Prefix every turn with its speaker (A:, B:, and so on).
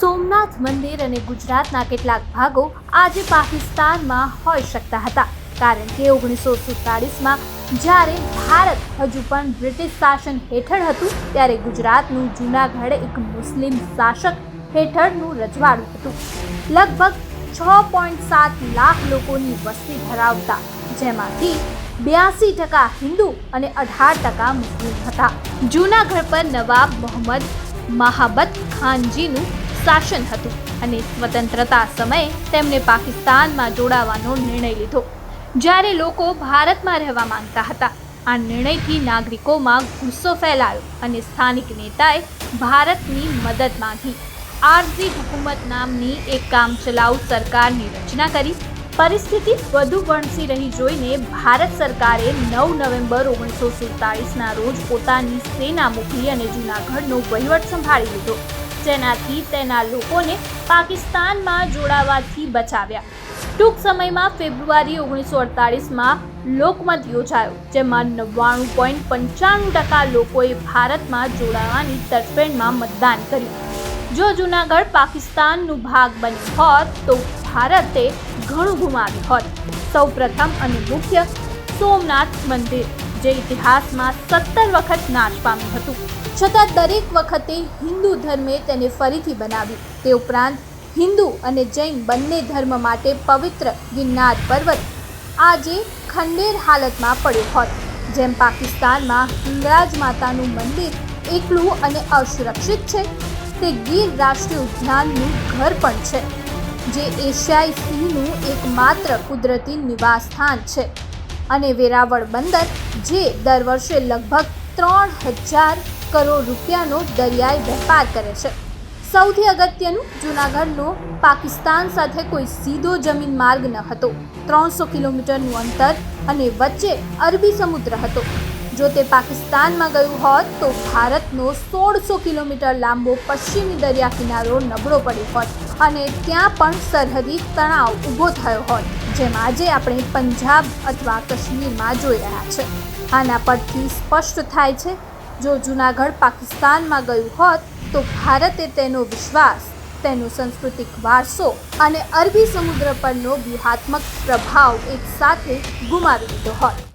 A: સોમનાથ મંદિર અને ગુજરાતના કેટલાક ભાગો આજે પાકિસ્તાનમાં હોઈ શકતા હતા. કારણ કે ઓગણીસો સુડતાલીસમાં જ્યારે ભારત હજુ પણ બ્રિટિશ શાસન હેઠળ હતું, ત્યારે ગુજરાતનું જૂનાગઢ એક મુસ્લિમ શાસક હેઠળનું રજવાડું હતું. લગભગ છ પોઈન્ટ સાત લાખ લોકોની વસ્તી ધરાવતા, જેમાંથી બ્યાસી ટકા હિન્દુ અને અઢાર ટકા મુસ્લિમ હતા. જૂનાગઢ પર નવાબ મોહમ્મદ મહાબત ખાનજીનું શાસન હતું અને સ્વતંત્રતા સમયે તેમણે પાકિસ્તાનમાં જોડાવાનો નિર્ણય લીધો. જ્યારે લોકો ભારતમાં રહેવા માંગતા હતા, આ નિર્ણયથી નાગરિકોમાં ગુસ્સો ફેલાયો અને સ્થાનિક નેતાએ ભારતની મદદ માંગી. આરઝી હુકુમત નામની એક કામચલાઉ સરકારની રચના કરી. પરિસ્થિતિ વધુ વણસી રહી જોઈને ભારત સરકારે નવ નવેમ્બર ઓગણીસો સુડતાળીસના રોજ પોતાની સેના મોકલી અને જૂનાગઢનો વહીવટ સંભાળી લીધો. જેનાથી તેના લોકોને પાકિસ્તાનમાં જોડાવાથી બચાવ્યા. ટૂંક સમયમાં ફેબ્રુઆરી ઓગણીસો અડતાલીસમાં લોકમત યોજાયો, જેમાં નવ્વાણું પોઈન્ટ પંચાણું ટકા લોકોએ ભારતમાં જોડાવાની તરફેણમાં મતદાન કર્યું. જો જૂનાગઢ પાકિસ્તાનનું ભાગ બન્યું હોત, તો ભારતે ઘણું ગુમાવ્યું હોત. સૌપ્રથમ અને મુખ્ય સોમનાથ મંદિર. જે ઇતિહાસમાં સત્તર વખત નાશ પામ્યું હતું. છતાં દરેક વખતે હિન્દુ ધર્મે તેને ફરીથી બનાવ્યું. તે ઉપરાંત હિન્દુ અને જૈન બંને ધર્મ માટે પવિત્ર ગિરનાર પર્વત આજે ખંડેર હાલતમાં પડ્યો હોત, જેમ પાકિસ્તાનમાં હિંગરાજ માતાનું મંદિર એકલું અને અસુરક્ષિત છે. તે ગીર રાષ્ટ્રીય ઉદ્યાનનું ઘર પણ છે, જે એશિયાઈ સિંહનું એકમાત્ર કુદરતી નિવાસ સ્થાન છે. અને વેરાવળ બંદર, જે દર વર્ષે લગભગ ત્રણ હજાર કરોડ રૂપિયાનો દરિયાઈ વેપાર કરે છે. સૌથી અગત્યનું, જૂનાગઢનો પાકિસ્તાન સાથે કોઈ સીધો જમીન માર્ગ ન હતો. ત્રણસો કિલોમીટરનું અંતર અને વચ્ચે અરબી સમુદ્ર હતો. જો તે પાકિસ્તાનમાં ગયું હોત, તો ભારતનો સોળસો કિલોમીટર લાંબો પશ્ચિમી દરિયા કિનારો નબળો પડ્યો હોત અને ત્યાં પણ સરહદી તણાવ ઊભો થયો હોત. જેમ આજે આપણે પંજાબ અથવા કાશ્મીરમાં જોઈ રહ્યા છે. આના પરથી સ્પષ્ટ થાય છે, જો જૂનાગઢ પાકિસ્તાનમાં ગયું હોત, તો ભારતે તેનો વિશ્વાસ, તેનો સાંસ્કૃતિક વારસો અને અરબી સમુદ્ર પરનો વ્યૂહાત્મક પ્રભાવ એકસાથે ગુમાવી દીધો હોત.